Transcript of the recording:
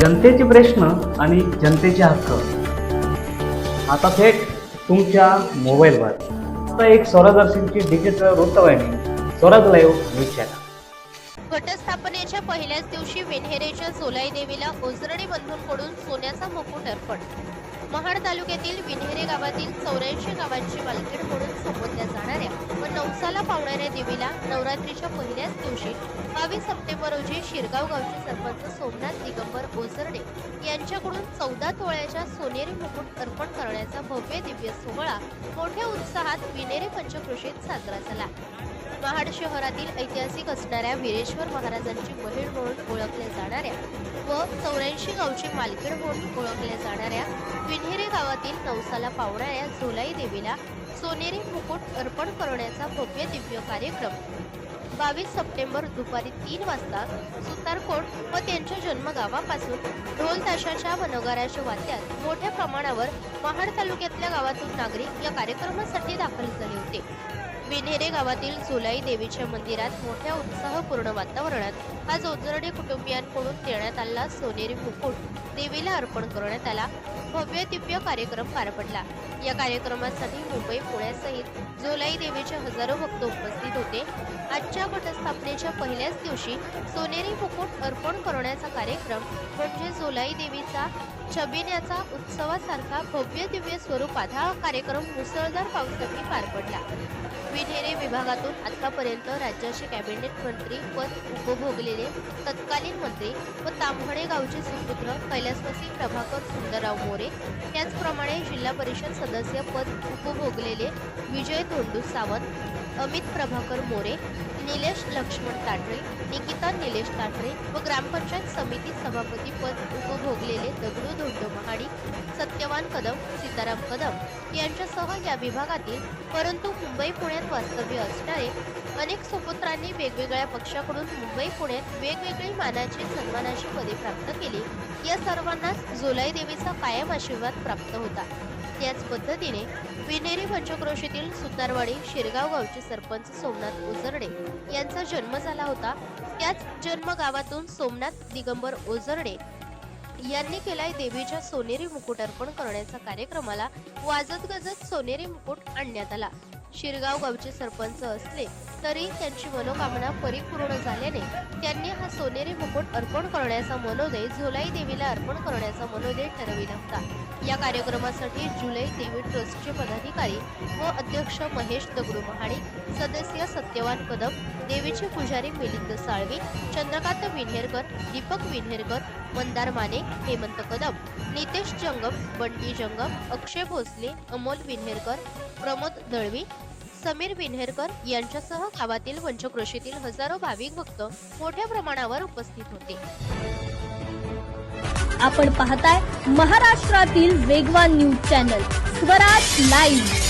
जनतेचे प्रश्न आणि जनतेचे हक्क. आता थेट तुमच्या मोबाईलवर. आता एक स्वरादर्शनची डिजिटल वृत्तवाहिनी स्वराज लाईव्ह न्यूज चॅनल घटस्थापनेच्या पहिल्याच दिवशी वेन्हेरेच्या सोलाई देवीला ओझरडे बंधूंकडून सोन्याचा मुकुट अर्पण. महाड तालुक्यातील विन्हेरे गावातील चौऱ्याऐंशी गावांची मालकीण म्हणून नवसाला पावणाऱ्या देवीला नवरात्रीच्या पहिल्याच दिवशी बावीस सप्टेंबर रोजी शिरगाव गावचे सरपंच सोमनाथ दिगंबर ओसरडे यांच्याकडून चौदा तोळ्याच्या सोनेरी मुकुट अर्पण करण्याचा भव्य दिव्य सोहळा मोठ्या उत्साहात विनेरे पंचकृषीत साजरा झाला. महाड शहरातील ऐतिहासिक असणाऱ्या वीरेश्वर महाराजांची बहीण म्हणून ओळखल्या जाणाऱ्या व चौऱ्याऐंशी गावची मालकीण म्हणून ओळखल्या जाणाऱ्या विन्हेरे गावातील नवसाला पावणाऱ्या झोलाई देवीला सोनेरी मुकुट अर्पण करण्याचा भव्य दिव्य कार्यक्रम. बावीस सप्टेंबर दुपारी तीन वाजता सुतारकोट व त्यांच्या जन्मगावापासून ढोल ताशाच्या व नगाराच्या वाद्यात मोठ्या प्रमाणावर महाड तालुक्यातल्या गावातून नागरिक या कार्यक्रमासाठी दाखल झाले होते. विन्हेरे गावातील झोलाई देवीच्या मंदिरात मोठ्या उत्साहपूर्ण वातावरणात आज ओझरडे कुटुंबियांकडून देण्यात आला सोनेरी मुकुट देवीला अर्पण करण्यात आला. भव्य दिव्य कार्यक्रम पार पडला. या कार्यक्रमासाठी मुंबई पुण्यासहित झोलाई देवीचे हजारो भक्त उपस्थित होते. आजच्या घटस्थापनेच्या पहिल्याच दिवशी सोनेरी मुकुट अर्पण करण्याचा कार्यक्रम म्हणजे झोलाई देवीचा छबिन्याचा उत्सवासारखा भव्य दिव्य स्वरूपात हा कार्यक्रम मुसळधार पावसाने पार पडला. विढेरे विभागातून आतापर्यंत राज्याचे कॅबिनेट मंत्री पद उपभोगलेले तत्कालीन मंत्री व तांभणे गावचे सुपुत्र कैलासवासी प्रभाकर सुंदरराव मोरे त्याचप्रमाणे जिल्हा परिषद सदस्य पद उपभोगलेले विजय धोंडू सावंत अमित प्रभाकर मोरे निलेश लक्ष्मण ताठरे निकिता निलेश ताठरे व ग्रामपंचायत समिती सभापती पद उपभोगलेले दगडू धोंडो महाडी सत्यवान कदम सीताराम कदम यांच्यासह या विभागातील परंतु मुंबई पुण्यात वास्तव्य असणारे अनेक सुपुत्रांनी वेगवेगळ्या पक्षाकडून मुंबई पुण्यात वेगवेगळी मानाची सन्मानाची पदे प्राप्त केली. या सर्वांनाच जुलै देवीचा कायम आशीर्वाद प्राप्त होता. त्याच पद्धतीने विनेरी पंचक्रोशीतील सुतारवाडी शिरगाव गावचे सरपंच सोमनाथ ओझरडे यांचा जन्म झाला होता. त्याच जन्म गावातून सोमनाथ दिगंबर ओझरडे यांनी केलाय देवीच्या सोनेरी मुकुट अर्पण करण्याचा कार्यक्रमाला वाजत गजत सोनेरी मुकुट आणण्यात आला. शिरगाव गावचे सरपंच असले तरी त्यांची मनोकामना परिपूर्ण झाल्याने त्यांनी हा सोनेरी मुकुट अर्पण करण्याचा मनोदय झोलाई देवीला अर्पण करण्याचा मनोदय ठरविला होता. या कार्यक्रमासाठी जुलै देवी ट्रस्टचे पदाधिकारी व अध्यक्ष महेश दगडू महाडिक सदस्य सत्यवान कदम देवीचे पुजारी मिलिंद साळवी चंद्रकांत विन्हेरकर दीपक विन्हेरकर मंदार माने हेमंत कदम नितेश जंगम बंटी जंगम अक्षय भोसले अमोल विन्हेरकर प्रमोद दळवी समीर विन्हेरकर यांच्यासह गावातील पंचक्रोशीतील हजारो भाविक भक्त मोठ्या प्रमाणावर उपस्थित होते. आपण पाहताय महाराष्ट्रातील वेगवान न्यूज चॅनल स्वराज लाईव्ह.